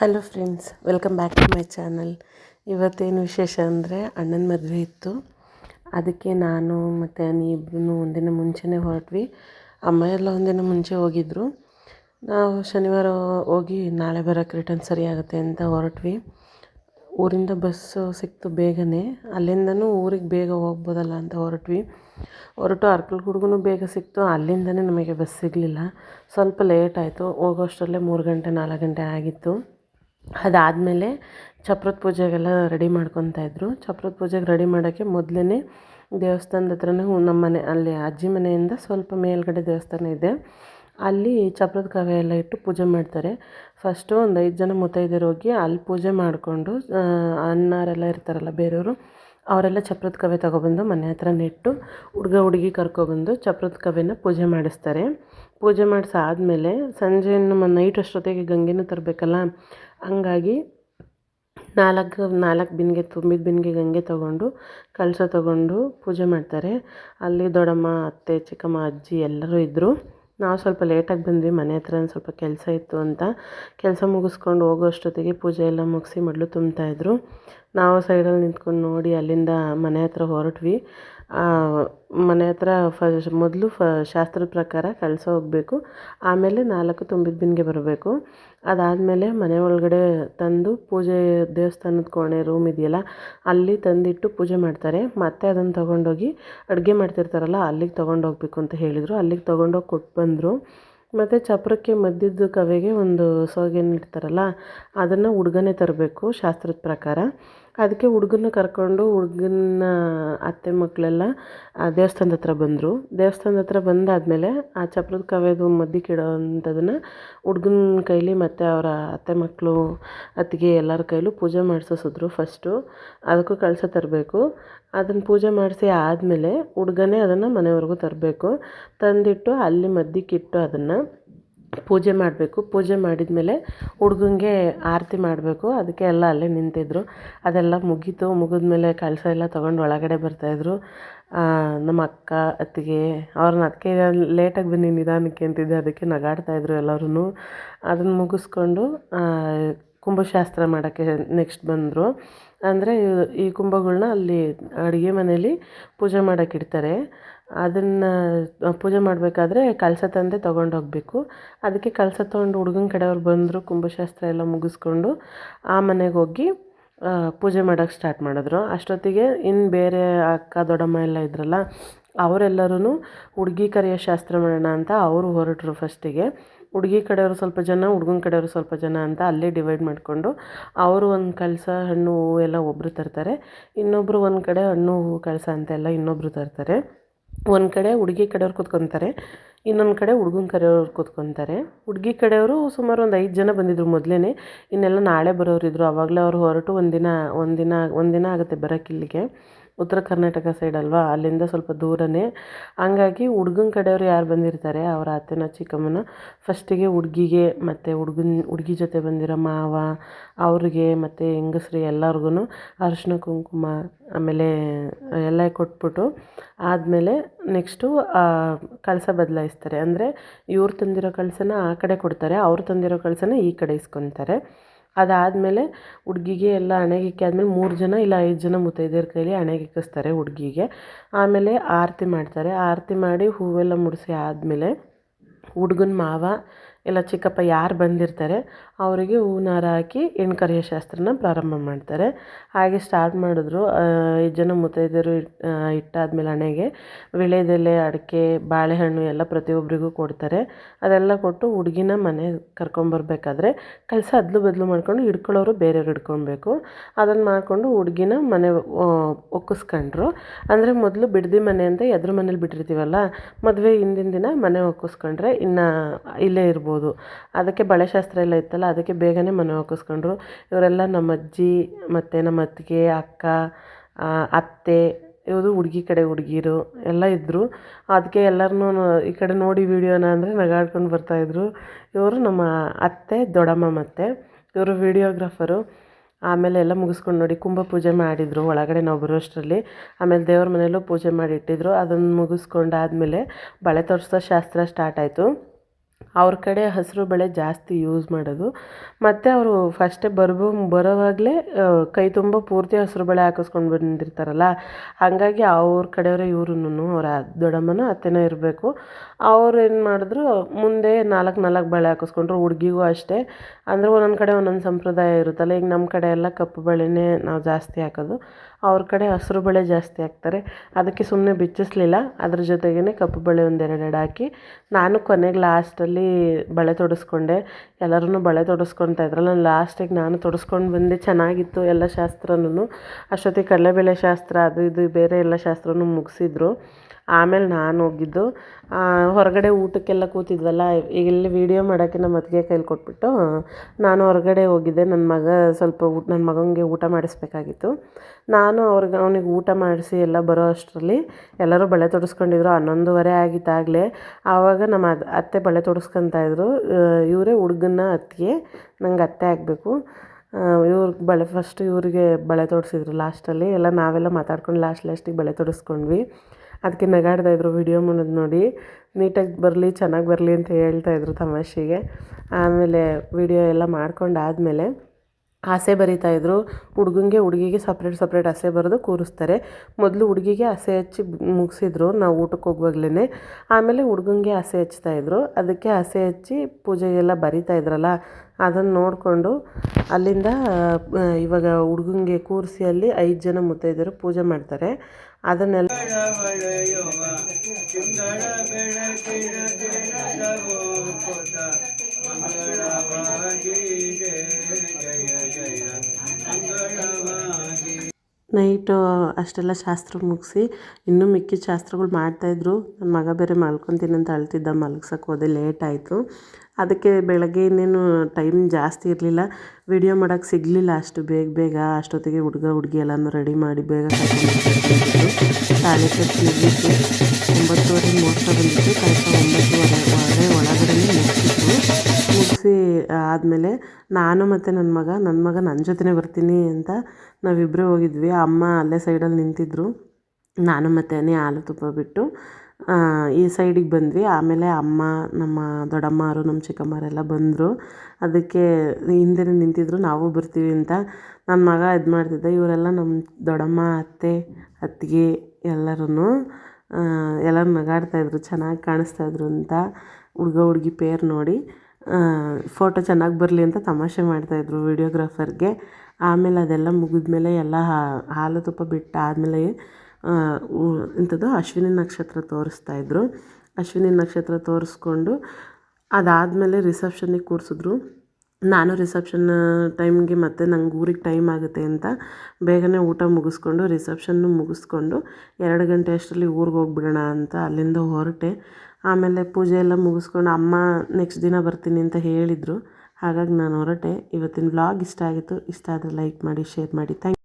Hello friends welcome back to my channel ಇವತ್ತೇನು ವಿಶೇಷ ಅಂದರೆ ಅಣ್ಣನ ಮದುವೆ ಇತ್ತು. ಅದಕ್ಕೆ ನಾನು ಮತ್ತು ಅನಿ ಇಬ್ಬರೂ ಒಂದಿನ ಮುಂಚೆನೇ ಹೊರಟ್ವಿ. ಅಮ್ಮ ಎಲ್ಲ ಒಂದಿನ ಮುಂಚೆ ಹೋಗಿದ್ದರು ನಾವು ಶನಿವಾರ ಹೋಗಿ ನಾಳೆ ಬರೋಕ್ಕೆ ರಿಟರ್ನ್ ಸರಿ ಆಗುತ್ತೆ ಅಂತ ಹೊರಟ್ವಿ. ಊರಿಂದ ಬಸ್ಸು ಸಿಕ್ತು ಬೇಗನೆ. ಅಲ್ಲಿಂದನೂ ಊರಿಗೆ ಬೇಗ ಹೋಗ್ಬೋದಲ್ಲ ಅಂತ ಹೊರಟ್ವಿ. ಹೊರಟು ಅರ್ಕಲ್ಗೂಡ್ಗೂ ಬೇಗ ಸಿಕ್ತು. ಅಲ್ಲಿಂದನೇ ನಮಗೆ ಬಸ್ ಸಿಗಲಿಲ್ಲ. ಸ್ವಲ್ಪ ಲೇಟ್ ಆಯಿತು. ಹೋಗೋಷ್ಟರಲ್ಲೇ ಮೂರು ಗಂಟೆ, ನಾಲ್ಕು ಗಂಟೆ ಆಗಿತ್ತು. ಅದಾದಮೇಲೆ ಚಪ್ರದ ಪೂಜೆಗೆಲ್ಲ ರೆಡಿ ಮಾಡ್ಕೊತಾ ಇದ್ದರು ಚಪ್ರದ ಪೂಜೆಗೆ ರೆಡಿ ಮಾಡೋಕ್ಕೆ ಮೊದಲೇ ದೇವಸ್ಥಾನದ ಹತ್ರನೇ ನಮ್ಮ ಮನೆ ಅಲ್ಲಿ ಅಜ್ಜಿ ಮನೆಯಿಂದ ಸ್ವಲ್ಪ ಮೇಲ್ಗಡೆ ದೇವಸ್ಥಾನ ಇದೆ. ಅಲ್ಲಿ ಚಪ್ರದ ಕವೆ ಎಲ್ಲ ಇಟ್ಟು ಪೂಜೆ ಮಾಡ್ತಾರೆ. ಫಸ್ಟು ಒಂದು ಐದು ಜನ ಮುತ್ತೈದೆಯರು ಹೋಗಿ ಅಲ್ಲಿ ಪೂಜೆ ಮಾಡಿಕೊಂಡು ಅಣ್ಣಾರೆಲ್ಲ ಇರ್ತಾರಲ್ಲ ಬೇರೆಯವರು, ಅವರೆಲ್ಲ ಚಪ್ರದ ಕವೆ ತೊಗೊಬಂದು ಮನೆ ಹತ್ರ ನೆಟ್ಟು ಹುಡುಗ ಹುಡುಗಿ ಕರ್ಕೊಬಂದು ಚಪ್ರದ ಕವೆನ ಪೂಜೆ ಮಾಡಿಸ್ತಾರೆ. ಪೂಜೆ ಮಾಡಿಸಾದ್ಮೇಲೆ ಸಂಜೆ ನಮ್ಮ ನೈಟ್ ಅಷ್ಟೊತ್ತಿಗೆ ಗಂಗೆನೂ ತರಬೇಕಲ್ಲ ಹಂಗಾಗಿ ನಾಲ್ಕು ನಾಲ್ಕು ಬಿಂದಿಗೆ ತುಂಬಿದ ಬಿಂದಿಗೆಗೆ ಹಂಗೆ ತೊಗೊಂಡು ಕಳಸ ತೊಗೊಂಡು ಪೂಜೆ ಮಾಡ್ತಾರೆ. ಅಲ್ಲಿ ದೊಡ್ಡಮ್ಮ, ಅತ್ತೆ, ಚಿಕ್ಕಮ್ಮ, ಅಜ್ಜಿ ಎಲ್ಲರೂ ಇದ್ದರು ನಾವು ಸ್ವಲ್ಪ ಲೇಟಾಗಿ ಬಂದ್ವಿ, ಮನೆ ಹತ್ರ ಸ್ವಲ್ಪ ಕೆಲಸ ಇತ್ತು ಅಂತ. ಕೆಲಸ ಮುಗಿಸ್ಕೊಂಡು ಹೋಗೋ ಅಷ್ಟೊತ್ತಿಗೆ ಪೂಜೆ ಎಲ್ಲ ಮುಗಿಸಿ ಮೊದಲು ತುಂಬ್ತಾಯಿದ್ರು ನಾವು ಸೈಡಲ್ಲಿ ನಿಂತ್ಕೊಂಡು ನೋಡಿ ಅಲ್ಲಿಂದ ಮನೆ ಹತ್ರ ಹೊರಟ್ವಿ. ಮನೆ ಹತ್ರ ಫ, ಮೊದಲು ಫ, ಶಾಸ್ತ್ರದ ಪ್ರಕಾರ ಕಳಸ ಹೋಗಬೇಕು. ಆಮೇಲೆ ನಾಲ್ಕು ತುಂಬಿದ ಬಿಂದಿಗೆ ಬರಬೇಕು. ಅದಾದಮೇಲೆ ಮನೆ ಒಳಗಡೆ ತಂದು ಪೂಜೆ, ದೇವಸ್ಥಾನದ ಕೋಣೆ ರೂಮ್ ಇದೆಯಲ್ಲ, ಅಲ್ಲಿ ತಂದಿಟ್ಟು ಪೂಜೆ ಮಾಡ್ತಾರೆ. ಮತ್ತೆ ಅದನ್ನು ತೊಗೊಂಡೋಗಿ ಅಡುಗೆ ಮಾಡ್ತಿರ್ತಾರಲ್ಲ, ಅಲ್ಲಿಗೆ ತೊಗೊಂಡೋಗ್ಬೇಕು ಅಂತ ಹೇಳಿದರು. ಅಲ್ಲಿಗೆ ತೊಗೊಂಡೋಗಿ ಕೊಟ್ಟು ಬಂದರು. ಮತ್ತು ಚಪ್ರಕ್ಕೆ ಮಧ್ಯದ ಕವೆಗೆ ಒಂದು ಸೋಗೆನ ಇಡ್ತಾರಲ್ಲ, ಅದನ್ನು ಹುಡುಗನೇ ತರಬೇಕು ಶಾಸ್ತ್ರದ ಪ್ರಕಾರ. ಅದಕ್ಕೆ ಹುಡ್ಗನ್ನ ಕರ್ಕೊಂಡು ಹುಡ್ಗನ ಅತ್ತೆ ಮಕ್ಕಳೆಲ್ಲ ದೇವಸ್ಥಾನದ ಹತ್ರ ಬಂದರು. ದೇವಸ್ಥಾನದ ಹತ್ರ ಬಂದಾದಮೇಲೆ ಆ ಚಪ್ರದ ಕವೆದು ಮಧ್ಯಕ್ಕೆ ಇಡೋ ಹುಡುಗನ ಹುಡ್ಗನ ಕೈಲಿ ಮತ್ತು ಅವರ ಅತ್ತೆ ಮಕ್ಕಳು ಅತ್ತಿಗೆ ಎಲ್ಲರ ಕೈಲೂ ಪೂಜೆ ಮಾಡಿಸಿಸಿದ್ರು ಫಸ್ಟು ಅದಕ್ಕೂ ಕಳಸ ತರಬೇಕು. ಅದನ್ನು ಪೂಜೆ ಮಾಡಿಸಿ ಆದಮೇಲೆ ಹುಡುಗನೇ ಅದನ್ನು ಮನೆವರೆಗೂ ತರಬೇಕು. ತಂದಿಟ್ಟು ಅಲ್ಲಿ ಮದ್ದಿಕ್ಕಿಟ್ಟು ಅದನ್ನು ಪೂಜೆ ಮಾಡಬೇಕು. ಪೂಜೆ ಮಾಡಿದ ಮೇಲೆ ಹುಡ್ಗಂಗೆ ಆರತಿ ಮಾಡಬೇಕು. ಅದಕ್ಕೆ ಎಲ್ಲ ಅಲ್ಲೇ ನಿಂತಿದ್ದರು ಅದೆಲ್ಲ ಮುಗೀತು. ಮುಗಿದ್ಮೇಲೆ ಕಳಸ ಎಲ್ಲ ತೊಗೊಂಡು ಒಳಗಡೆ ಬರ್ತಾಯಿದ್ರು. ನಮ್ಮ ಅಕ್ಕ, ಅತ್ತಿಗೆ ಅವ್ರನ್ನ ಅದಕ್ಕೆ ಲೇಟಾಗಿ ಬನ್ನಿ ನಿಧಾನಕ್ಕೆ ಅಂತಿದ್ದೆ. ಅದಕ್ಕೆ ನಗಾಡ್ತಾಯಿದ್ರು ಎಲ್ಲರೂ ಅದನ್ನು ಮುಗಿಸ್ಕೊಂಡು ಕುಂಭಶಾಸ್ತ್ರ ಮಾಡೋಕ್ಕೆ ನೆಕ್ಸ್ಟ್ ಬಂದರು. ಅಂದರೆ ಈ ಕುಂಭಗಳನ್ನ ಅಲ್ಲಿ ಅಡುಗೆ ಮನೆಯಲ್ಲಿ ಪೂಜೆ ಮಾಡೋಕೆ ಇಡ್ತಾರೆ. ಅದನ್ನು ಪೂಜೆ ಮಾಡಬೇಕಾದ್ರೆ ಕಳಸ ತಂದೆ ತೊಗೊಂಡೋಗ್ಬೇಕು ಅದಕ್ಕೆ ಕಳಸ ತೊಗೊಂಡು ಹುಡುಗನ ಕಡೆಯವ್ರು ಬಂದರು, ಕುಂಭಶಾಸ್ತ್ರ ಎಲ್ಲ ಮುಗಿಸ್ಕೊಂಡು ಆ ಮನೆಗೆ ಹೋಗಿ ಪೂಜೆ ಮಾಡೋಕ್ಕೆ ಸ್ಟಾರ್ಟ್ ಮಾಡಿದ್ರು. ಅಷ್ಟೊತ್ತಿಗೆ ಇನ್ನು ಬೇರೆ ಅಕ್ಕ, ದೊಡ್ಡಮ್ಮ ಎಲ್ಲ ಇದ್ರಲ್ಲ ಅವರೆಲ್ಲರೂ ಹುಡುಗಿ ಕರೆಯೋ ಶಾಸ್ತ್ರ ಮಾಡೋಣ ಅಂತ ಅವರು ಹೊರಟರು ಫಸ್ಟಿಗೆ ಹುಡುಗಿ ಕಡೆಯವರು ಸ್ವಲ್ಪ ಜನ, ಹುಡ್ಗನ ಕಡೆಯವರು ಸ್ವಲ್ಪ ಜನ ಅಂತ ಅಲ್ಲೇ ಡಿವೈಡ್ ಮಾಡಿಕೊಂಡು ಅವರು ಒಂದು ಕಳಸ, ಹಣ್ಣು, ಹೂವು ಎಲ್ಲ ಒಬ್ಬರು ತರ್ತಾರೆ. ಇನ್ನೊಬ್ಬರು ಒಂದು ಕಡೆ ಹಣ್ಣು, ಹೂವು, ಕಳಸ ಅಂತೆಲ್ಲ ಇನ್ನೊಬ್ಬರು ತರ್ತಾರೆ. ಒಂದು ಕಡೆ ಹುಡುಗಿ ಕಡೆಯವ್ರು ಕೂತ್ಕೊತಾರೆ, ಇನ್ನೊಂದು ಕಡೆ ಹುಡ್ಗನ ಕಡೆಯವ್ರು ಕೂತ್ಕೊತಾರೆ. ಹುಡುಗಿ ಕಡೆಯವರು ಸುಮಾರು ಒಂದು ಐದು ಜನ ಬಂದಿದ್ದರು ಮೊದಲೇ ಇನ್ನೆಲ್ಲ ನಾಳೆ ಬರೋರಿದ್ರು. ಆವಾಗಲೇ ಅವರು ಹೊರಟು ಒಂದಿನ ಒಂದಿನ ಒಂದಿನ ಆಗುತ್ತೆ ಬರೋಕ್ಕೆ ಇಲ್ಲಿಗೆ. ಉತ್ತರ ಕರ್ನಾಟಕ ಸೈಡ್ ಅಲ್ವಾ? ಅಲ್ಲಿಂದ ಸ್ವಲ್ಪ ದೂರನೇ. ಹಂಗಾಗಿ ಹುಡ್ಗನ ಕಡೆಯವರು ಯಾರು ಬಂದಿರ್ತಾರೆ? ಅವರ ಅತ್ತೆನ, ಚಿಕ್ಕಮ್ಮನ. ಫಸ್ಟಿಗೆ ಹುಡುಗಿಗೆ, ಮತ್ತು ಹುಡ್ಗನ, ಹುಡುಗಿ ಜೊತೆ ಬಂದಿರೋ ಮಾವ, ಅವ್ರಿಗೆ, ಮತ್ತು ಹೆಂಗಸ್ರು ಎಲ್ಲರಿಗೂ ಅರಿಶಿನ ಕುಂಕುಮ, ಆಮೇಲೆ ಎಲ್ಲ ಕೊಟ್ಬಿಟ್ಟು ಆದಮೇಲೆ ನೆಕ್ಸ್ಟು ಕಳಸ ಬದಲಾಯಿಸ್ತಾರೆ. ಅಂದರೆ ಇವ್ರು ತಂದಿರೋ ಕಳಸನ ಆ ಕಡೆ ಕೊಡ್ತಾರೆ, ಅವ್ರು ತಂದಿರೋ ಕಳಸನ ಈ ಕಡೆ ಇಸ್ಕೊತಾರೆ. ಅದಾದಮೇಲೆ ಹುಡ್ಗಿಗೆ ಎಲ್ಲ ಹಣೆಗಿಕ್ಕಿ ಆದಮೇಲೆ ಮೂರು ಜನ ಇಲ್ಲ ಐದು ಜನ ಮುತ್ತೈದೆಯರ ಕೈಲಿ ಹಣೆಗಿಕ್ಕಿಸ್ತಾರೆ ಹುಡುಗಿಗೆ. ಆಮೇಲೆ ಆರತಿ ಮಾಡ್ತಾರೆ. ಆರತಿ ಮಾಡಿ ಹೂವೆಲ್ಲ ಮುಡಿಸಿ ಆದಮೇಲೆ ಹುಡ್ಗನ ಮಾವ ಇಲ್ಲ ಚಿಕ್ಕಪ್ಪ ಯಾರು ಬಂದಿರ್ತಾರೆ ಅವರಿಗೆ ಹೂವಿನ ಹಾರ ಹಾಕಿ ಎಣ್ಕರಿಯ ಕರೆಯೋ ಶಾಸ್ತ್ರನ ಪ್ರಾರಂಭ ಮಾಡ್ತಾರೆ. ಹಾಗೆ ಸ್ಟಾರ್ಟ್ ಮಾಡಿದ್ರು ಐದು ಜನ ಮುತ್ತೈದೆಯರು ಇಟ್ಟಾದ್ಮೇಲೆ ಹಣೆಗೆ ವೀಳ್ಯದೆಲೆ ಅಡಿಕೆ, ಬಾಳೆಹಣ್ಣು ಎಲ್ಲ ಪ್ರತಿಯೊಬ್ಬರಿಗೂ ಕೊಡ್ತಾರೆ. ಅದೆಲ್ಲ ಕೊಟ್ಟು ಹುಡುಗಿನ ಮನೆ ಕರ್ಕೊಂಬರ್ಬೇಕಾದ್ರೆ ಕೆಲಸ ಅದ್ಲು ಬದಲು ಮಾಡ್ಕೊಂಡು ಹಿಡ್ಕೊಳ್ಳೋರು ಬೇರೆಯವ್ರು ಹಿಡ್ಕೊಬೇಕು ಅದನ್ನು ಮಾಡಿಕೊಂಡು ಹುಡುಗಿನ ಮನೆ ಒಕ್ಕಿಸ್ಕೊಂಡ್ರು. ಅಂದರೆ ಮೊದಲು ಬಿಡದಿ ಮನೆ ಅಂತ ಎದ್ರ ಮನೇಲಿ ಬಿಟ್ಟಿರ್ತೀವಲ್ಲ, ಮದುವೆ ಹಿಂದಿನ ದಿನ ಮನೆ ಒಕ್ಕಿಸ್ಕೊಂಡ್ರೆ ಇನ್ನು ಇಲ್ಲೇ ಇರ್ಬೋದು. ಅದಕ್ಕೆ ಬಳೆ ಶಾಸ್ತ್ರ ಎಲ್ಲ ಇತ್ತಲ್ಲ ಅದಕ್ಕೆ ಬೇಗನೆ ಮನೆ ಹಾಕಿಸ್ಕೊಂಡ್ರು ಇವರೆಲ್ಲ ನಮ್ಮ ಅಜ್ಜಿ ಮತ್ತು ನಮ್ಮ ಅತ್ತಿಗೆ, ಅಕ್ಕ ಅತ್ತೆ, ಇವರು ಹುಡುಗಿ ಕಡೆ ಹುಡುಗೀರು ಎಲ್ಲ ಇದ್ದರು ಅದಕ್ಕೆ ಎಲ್ಲರನ್ನೂ ಈ ಕಡೆ ನೋಡಿ ವೀಡಿಯೋನ ಅಂದರೆ ನಗಾಡ್ಕೊಂಡು ಬರ್ತಾಯಿದ್ರು ಇವರು ನಮ್ಮ ಅತ್ತೆ, ದೊಡ್ಡಮ್ಮ ಮತ್ತೆ ಇವರು ವೀಡಿಯೋಗ್ರಾಫರು. ಆಮೇಲೆ ಎಲ್ಲ ಮುಗಿಸ್ಕೊಂಡು ನೋಡಿ ಕುಂಭ ಪೂಜೆ ಮಾಡಿದರು. ಒಳಗಡೆ ನಾವು ಬರೋಷ್ಟರಲ್ಲಿ ಆಮೇಲೆ ದೇವ್ರ ಮನೆಯಲ್ಲೂ ಪೂಜೆ ಮಾಡಿ ಇಟ್ಟಿದ್ರು ಅದನ್ನು ಮುಗಿಸ್ಕೊಂಡಾದ್ಮೇಲೆ ಬಳೆ ತೋರಿಸೋ ಶಾಸ್ತ್ರ ಸ್ಟಾರ್ಟ್ ಆಯಿತು. ಅವ್ರ ಕಡೆ ಹಸಿರು ಬಳೆ ಜಾಸ್ತಿ ಯೂಸ್ ಮಾಡೋದು. ಮತ್ತು ಅವರು ಫಸ್ಟೇ ಬರ್ಬೋ, ಬರೋವಾಗಲೇ ಕೈ ತುಂಬ ಪೂರ್ತಿ ಹಸಿರು ಬಳೆ ಹಾಕಿಸ್ಕೊಂಡು ಬಂದಿರ್ತಾರಲ್ಲ, ಹಾಗಾಗಿ ಅವ್ರ ಕಡೆಯವರೇ ಇವ್ರೂ ಅವರ ದೊಡ್ಡಮ್ಮನೋ ಅತ್ತೆನೂ ಇರಬೇಕು. ಅವ್ರು ಏನು ಮಾಡಿದ್ರು, ಮುಂದೆ ನಾಲ್ಕು ನಾಲ್ಕು ಬಳೆ ಹಾಕಿಸ್ಕೊಂಡ್ರು, ಹುಡುಗಿಗೂ ಅಷ್ಟೇ. ಅಂದರೆ ಒಂದೊಂದು ಕಡೆ ಒಂದೊಂದು ಸಂಪ್ರದಾಯ ಇರುತ್ತಲ್ಲ, ಈಗ ನಮ್ಮ ಕಡೆ ಎಲ್ಲ ಕಪ್ಪು ಬಳೆನೇ ನಾವು ಜಾಸ್ತಿ ಹಾಕೋದು. ಅವ್ರ ಕಡೆ ಹಸ್ರು ಬಳೆ ಜಾಸ್ತಿ ಹಾಕ್ತಾರೆ. ಅದಕ್ಕೆ ಸುಮ್ಮನೆ ಬಿಚ್ಚಿಸ್ಲಿಲ್ಲ. ಅದ್ರ ಜೊತೆಗೇ ಕಪ್ಪು ಬಳೆ ಒಂದೆರಡೆರಡು ಹಾಕಿ ನಾನು ಕೊನೆಗೆ ಲಾಸ್ಟಲ್ಲಿ ಬಳೆ ತೊಡಸ್ಕೊಂಡೆ. ಎಲ್ಲರೂ ಬಳೆ ತೊಡಸ್ಕೊತಾ ಇದ್ರಲ್ಲ ಲಾಸ್ಟಿಗೆ ನಾನು ತೊಡಸ್ಕೊಂಡು ಬಂದೆ. ಚೆನ್ನಾಗಿತ್ತು ಎಲ್ಲ ಶಾಸ್ತ್ರನೂ ಅಷ್ಟೊತ್ತಿಗೆ ಕಡಲೆಬೇಳೆ ಶಾಸ್ತ್ರ, ಅದು ಇದು ಬೇರೆ ಎಲ್ಲ ಶಾಸ್ತ್ರನೂ ಮುಗಿಸಿದ್ರು. ಆಮೇಲೆ ನಾನು ಹೋಗಿದ್ದು. ಹೊರಗಡೆ ಊಟಕ್ಕೆಲ್ಲ ಕೂತಿದ್ವಲ್ಲ ಇಲ್ಲಿ ವೀಡಿಯೋ ಮಾಡೋಕ್ಕೆ ನಮ್ಮ ಅತ್ತಿಗೆ ಕೈಲಿ ಕೊಟ್ಬಿಟ್ಟು, ನಾನು ಹೊರಗಡೆ ಹೋಗಿದ್ದೆ. ನನ್ನ ಮಗ ಸ್ವಲ್ಪ ಊಟ ನನ್ನ ಮಗನಿಗೆ ಊಟ ಮಾಡಿಸ್ಬೇಕಾಗಿತ್ತು. ನಾನು ಅವ್ರಿಗೆ, ಅವನಿಗೆ ಊಟ ಮಾಡಿಸಿ ಎಲ್ಲ ಬರೋ ಅಷ್ಟರಲ್ಲಿ ಎಲ್ಲರೂ ಬಳೆ ತೊಡಿಸ್ಕೊಂಡಿದ್ರು. ಹನ್ನೊಂದುವರೆ ಆಗಿದ್ದಾಗಲೇ ಆವಾಗ ನಮ್ಮ ಅತ್ತೆ ಬಳೆ ತೊಡಸ್ಕೊತಾಯಿದ್ರು ಇವರೇ ಹುಡುಗನ ಅತ್ತಿಗೆ, ನಂಗೆ ಅತ್ತೆ ಆಗಬೇಕು. ಇವ್ರಿಗೆ ಬಳೆ ಫಸ್ಟ್ ಇವರಿಗೆ ಬಳೆ ತೊಡಿಸಿದ್ರು ಲಾಸ್ಟಲ್ಲಿ. ಎಲ್ಲ ನಾವೆಲ್ಲ ಮಾತಾಡ್ಕೊಂಡು ಲಾಸ್ಟ್ ಲಾಸ್ಟಿಗೆ ಬಳೆ ತೊಡಿಸ್ಕೊಂಡ್ವಿ. ಅದಕ್ಕೆ ನಗಾಡ್ತಾ ಇದ್ರು ವಿಡಿಯೋ ಮಾಡೋದು ನೋಡಿ. ನೀಟಾಗಿ ಬರಲಿ, ಚೆನ್ನಾಗಿ ಬರಲಿ ಅಂತ ಹೇಳ್ತಾ ಹೇಳ್ತಾಯಿದ್ರು ತಮಾಷೆಗೆ. ಆಮೇಲೆ ವಿಡಿಯೋ ಎಲ್ಲ ಮಾಡ್ಕೊಂಡಾದಮೇಲೆ ಆಸೆ ಬರಿತಾಯಿದ್ರು ಹುಡುಗಂಗೆ ಹುಡುಗಿಗೆ ಸಪ್ರೇಟ್ ಸಪ್ರೇಟ್ ಹಸೆ ಬರೆದು ಕೂರಿಸ್ತಾರೆ. ಮೊದಲು ಹುಡುಗಿಗೆ ಹಸೆ ಹಚ್ಚಿ ಮುಗಿಸಿದ್ರು ನಾವು ಊಟಕ್ಕೆ ಹೋಗುವಾಗ್ಲೇ ಆಮೇಲೆ ಹುಡುಗಂಗೆ ಆಸೆ ಹಚ್ತಾ ಹಚ್ತಾಯಿದ್ರು ಅದಕ್ಕೆ ಆಸೆ ಹಚ್ಚಿ ಪೂಜೆಗೆಲ್ಲ ಬರಿತಾ ಇದ್ರಲ್ಲ ಅದನ್ನು ನೋಡಿಕೊಂಡು ಅಲ್ಲಿಂದ ಇವಾಗ ಹುಡುಗಂಗೆ ಕೂರಿಸಿ ಅಲ್ಲಿ ಐದು ಜನ ಮುತ್ತೈದರು ಪೂಜೆ ಮಾಡ್ತಾರೆ. ಅದನ್ನೆಲ್ಲ ನೈಟು ಅಷ್ಟೆಲ್ಲ ಶಾಸ್ತ್ರ ಮುಗಿಸಿ ಇನ್ನೂ ಮಿಕ್ಕಿ ಶಾಸ್ತ್ರಗಳು ಮಾಡ್ತಾಯಿದ್ರು. ನನ್ನ ಮಗ ಬೇರೆ ಮಲ್ಕೊತೀನಿ ಅಂತ ಅಳ್ತಿದ್ದ ಮಲಗ್ಸಕ್ಕೆ ಹೋದೆ, ಲೇಟ್ ಆಯಿತು. ಅದಕ್ಕೆ ಬೆಳಗ್ಗೆ ಇನ್ನೇನು ಟೈಮ್ ಜಾಸ್ತಿ ಇರಲಿಲ್ಲ. ವಿಡಿಯೋ ಮಾಡೋಕ್ಕೆ ಸಿಗಲಿಲ್ಲ ಅಷ್ಟು ಬೇಗ ಬೇಗ. ಅಷ್ಟೊತ್ತಿಗೆ ಹುಡುಗ, ಹುಡುಗಿ ಎಲ್ಲನೂ ರೆಡಿ ಮಾಡಿ ಬೇಗ ತಾಳಿ ಕಟ್ಟಿ ಒಂಬತ್ತುವರೆ ಮೂವತ್ತು ಬಂದಿತ್ತು ಕರೆಕ್ಟ್ ಒಂಬತ್ತುವರೆ ಒಳಗಡೆ ಮುಗಿಸಿತ್ತು ಮುಗಿಸಿ ಆದಮೇಲೆ ನಾನು ಮತ್ತು ನನ್ನ ಮಗ ನನ್ನ ಮಗ ನನ್ನ ಜೊತೆನೇ ಬರ್ತೀನಿ ಅಂತ ನಾವಿಬ್ಬರೇ ಹೋಗಿದ್ವಿ. ಅಮ್ಮ ಅಲ್ಲೇ ಸೈಡಲ್ಲಿ ನಿಂತಿದ್ರು. ನಾನು ಮತ್ತು ಅನಿ ಹಾಲು ತುಪ್ಪ ಬಿಟ್ಟು ಈ ಸೈಡಿಗೆ ಬಂದ್ವಿ. ಆಮೇಲೆ ಅಮ್ಮ, ನಮ್ಮ ದೊಡ್ಡಮ್ಮರು ನಮ್ಮ ಚಿಕ್ಕಮ್ಮರೆಲ್ಲ ಬಂದರು. ಅದಕ್ಕೆ ಹಿಂದೆ ನಿಂತಿದ್ರು. ನಾವು ಬರ್ತೀವಿ ಅಂತ ನನ್ನ ಮಗ ಇದು ಮಾಡ್ತಿದ್ದೆ. ಇವರೆಲ್ಲ ನಮ್ಮ ದೊಡ್ಡಮ್ಮ, ಅತ್ತೆ, ಅತ್ತಿಗೆ ಎಲ್ಲರೂ ಎಲ್ಲರೂ ನಗಾಡ್ತಾಯಿದ್ರು ಚೆನ್ನಾಗಿ ಕಾಣಿಸ್ತಾಯಿದ್ರು ಅಂತ ಹುಡುಗ ಹುಡುಗಿ ಪೇರ್ ನೋಡಿ. ಫೋಟೋ ಚೆನ್ನಾಗಿ ಬರಲಿ ಅಂತ ತಮಾಷೆ ಮಾಡ್ತಾಯಿದ್ರು ವೀಡಿಯೋಗ್ರಾಫರ್ಗೆ ಆಮೇಲೆ ಅದೆಲ್ಲ ಮುಗಿದ್ಮೇಲೆ ಎಲ್ಲ ಹಾಲು ತುಪ್ಪ ಬಿಟ್ಟಾದಮೇಲೆ ಇಂಥದ್ದು ಅಶ್ವಿನಿ ನಕ್ಷತ್ರ ತೋರಿಸ್ತಾಯಿದ್ರು ಅಶ್ವಿನಿ ನಕ್ಷತ್ರ ತೋರಿಸ್ಕೊಂಡು ಅದಾದಮೇಲೆ ರಿಸೆಪ್ಷನಿಗೆ ಕೂರಿಸಿದ್ರು. ನಾನು ರಿಸೆಪ್ಷನ್ ಟೈಮ್ಗೆ ಮತ್ತೆ ನಂಗೆ ಊರಿಗೆ ಟೈಮ್ ಆಗುತ್ತೆ ಅಂತ ಬೇಗನೆ ಊಟ ಮುಗಿಸ್ಕೊಂಡು ರಿಸೆಪ್ಷನ್ನು ಮುಗಿಸ್ಕೊಂಡು ಎರಡು ಗಂಟೆ ಅಷ್ಟರಲ್ಲಿ ಊರಿಗೆ ಹೋಗ್ಬಿಡೋಣ ಅಂತ ಅಲ್ಲಿಂದ ಹೊರಟೆ. ಆಮೇಲೆ ಪೂಜೆ ಎಲ್ಲ ಮುಗಿಸ್ಕೊಂಡು ಅಮ್ಮ ನೆಕ್ಸ್ಟ್ ದಿನ ಬರ್ತೀನಿ ಅಂತ ಹೇಳಿದರು. ಹಾಗಾಗಿ ನಾನು ಹೊರಟೆ. ಇವತ್ತಿನ ವ್ಲಾಗ್ ಇಷ್ಟ ಆಗಿತ್ತು, ಇಷ್ಟ ಆದರೆ ಲೈಕ್ ಮಾಡಿ ಶೇರ್ ಮಾಡಿ. ಥ್ಯಾಂಕ್